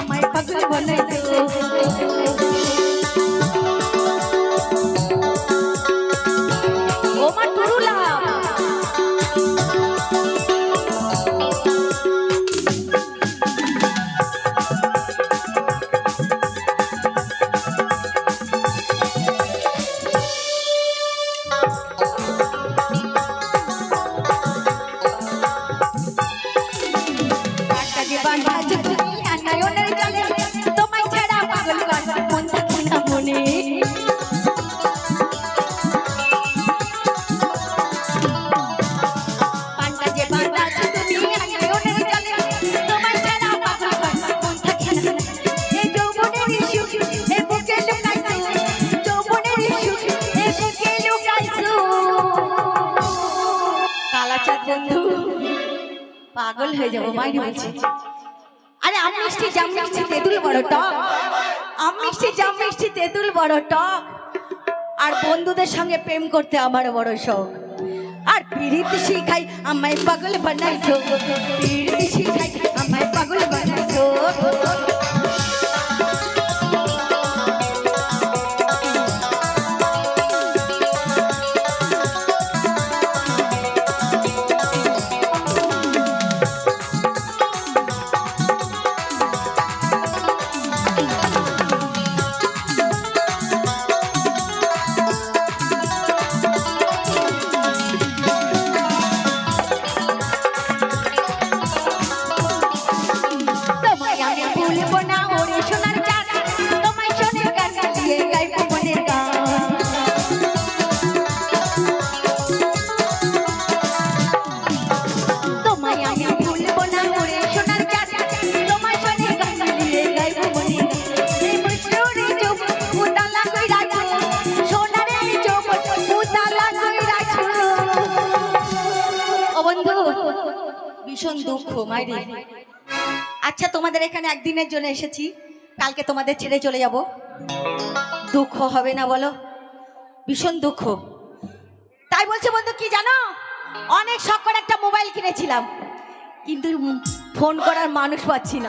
আমায় পাগল বলে। পাগল হয়ে যাব মাইরি বলছি। আরে আম মিষ্টি জাম মিষ্টি তেঁতুল বড় টক। আম মিষ্টি জাম মিষ্টি তেঁতুল বড় টক। আর বন্ধুদের সঙ্গে প্রেম করতে আমার বড় শখ। আর পিড়িত শিখাই আমায় পাগল বানাইছো। পিড়িত শিখাই আমায় পাগল বানাইছো। ভীষণ দুঃখ মাইরি। আচ্ছা তোমাদের এখানে একদিনের জন্য এসেছি। কালকে তোমাদের ছেড়ে চলে যাব। দুঃখ হবে না বলো? ভীষণ দুঃখ। তাই বলছে বন্ধু কি জানো? অনেক শখ করে একটা মোবাইল কিনেছিলাম। কিন্তু ফোন করার মানুষ পাচ্ছি না।